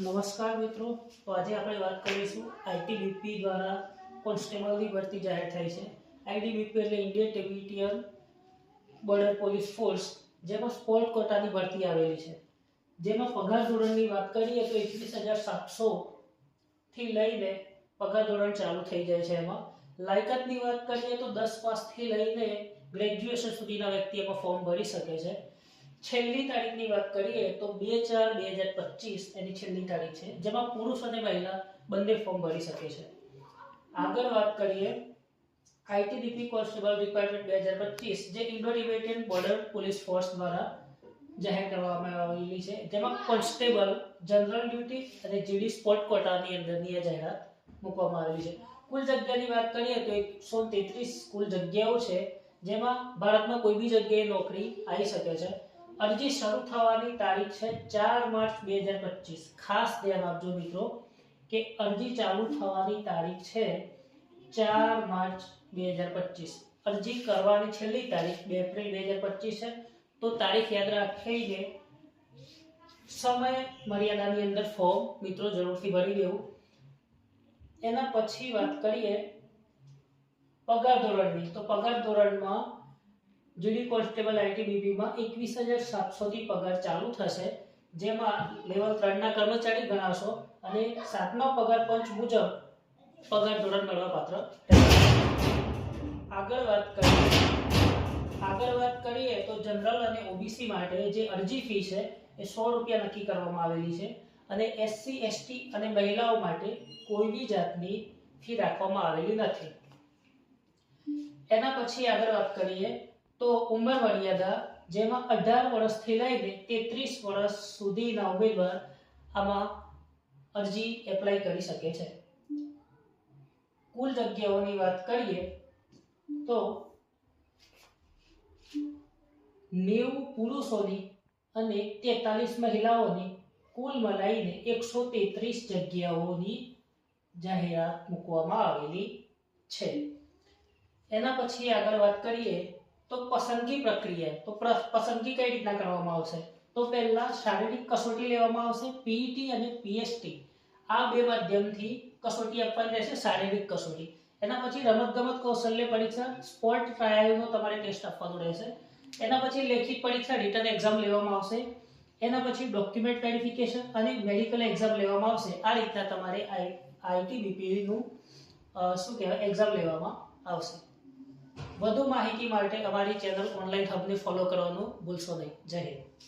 નમસ્કાર મિત્રો. તો આજે આપણે વાત કરીશું આઈટીબીપી દ્વારા કોન્સ્ટેબલની ભરતી જાહેર થઈ છે. આઈટીબીપી એટલે Indian territorial border police force, જેમાં સ્પોર્ટ કોટાની ભરતી આવેલી છે. જેમાં પગાર ધોરણની વાત કરીએ તો એકવીસ હજાર સાતસો થી લઈને પગાર ધોરણ ચાલુ થઈ જાય છે એમાં. લાયકાતની વાત કરીએ તો દસ પાસથી લઈને ગ્રેજ્યુએશન સુધીના વ્યક્તિ એમાં ફોર્મ ભરી શકે છે. છેલ્લી તારીખની વાત કરીએ તો બે ચાર બે હજાર પચીસ એની છેલ્લી તારીખ છે, જેમાં પુરુષ અને મહિલા બંને ફોર્મ ભરી શકે છે. આગળ વાત કરીએ આઈટીડીપી કોન્સ્ટેબલ રિક્વાયરમેન્ટ બે હજાર પચીસ, જે ઇન્ડો બોર્ડર પોલીસ ફોર્સ દ્વારા જાહેર કરવામાં આવેલી છે. જેમાં કોન્સ્ટેબલ જનરલ ડ્યુટી અને જીડી સ્પોર્ટ કોટાની અંદરની આ જાહેરાત મૂકવામાં આવેલી છે. કુલ જગ્યાની વાત કરીએ તો એકસો તેત્રીસ કુલ જગ્યાઓ છે, જેમાં ભારતમાં કોઈ બી જગ્યાએ નોકરી આવી શકે છે. અરજી શરૂ થવાની તારીખ છે ચાર માર્ચ બે હજાર પચીસ. ખાસ ધ્યાન આપજો મિત્રો કે અરજી ચાલુ થવાની તારીખ છે ચાર માર્ચ બે હજાર પચીસ. અરજી કરવાની છેલ્લી તારીખ બે એપ્રિલ બે હજાર પચીસ છે. તો તારીખ યાદ રાખીને સમય મર્યાદાની અંદર ફોર્મ મિત્રો જરૂરથી ભરી દેવું. એના પછી વાત કરીએ પગાર ધોરણની. તો પગાર ધોરણમાં જીડી કોન્સ્ટેબલ આઈટીબીપીમાં એકવીસ હજાર સાતસોથી પગાર ચાલુ થશે, જેમાં લેવલ ત્રણના કર્મચારી ગણાશો અને સાતમા પગાર પંચ મુજબ પગાર ધોરણ મળવાપાત્ર આગળ વાત કરીએ. આગળ વાત કરીએ તો જનરલ અને ઓબીસી માટે જે અરજી ફી છે, એ સો રૂપિયા નક્કી કરવામાં આવેલી છે અને એસસી, એસટી અને મહિલાઓ માટે કોઈ બી જાતની ફી રાખવામાં આવેલી નથી. એના પછી આગળ વાત કરીએ. તો ઉંમર મર્યાદા જેમાં અઢાર વર્ષથી લઈને તેત્રીસ વર્ષ સુધીના ઉમેદવાર આમાં અરજી એપ્લાય કરી શકે છે. કુલ જગ્યાઓની વાત કરીએ તો નેવું પુરુષોની અને તેતાલીસ મહિલાઓની કુલ મલાઈને એકસો તેત્રીસ જગ્યાઓની જાહેરાત મૂકવામાં આવેલી છે. એના પછી આગળ વાત કરીએ તો પસંદગી પ્રક્રિયા, તો પસંદગી કઈ રીતના કરવામાં આવશે? તો પહેલા શારીરિક કસોટી લેવામાં આવશે પીઈટી અને પીએસટી આ બે માધ્યમથી કસોટી આપવાની રહેશે, શારીરિક કસોટી. એના પછી રમતગમત કૌશલ્ય પરીક્ષા, સ્પોર્ટ ટ્રાયલનો તમારે ટેસ્ટ આપવાનો રહેશે. એના પછી લેખિત પરીક્ષા, રિટર્ન એક્ઝામ લેવામાં આવશે. એના પછી ડોક્યુમેન્ટ વેરિફિકેશન અને મેડિકલ એક્ઝામ લેવામાં આવશે. આ રીતના તમારે આઈટીબીપીનું શું કહેવાય, એક્ઝામ લેવામાં આવશે. વધુ માહિતી માટે અમારી ચેનલ ઓનલાઈન હબને ફોલો કરવાનું ભૂલશો નહીં. જય હિન્દ.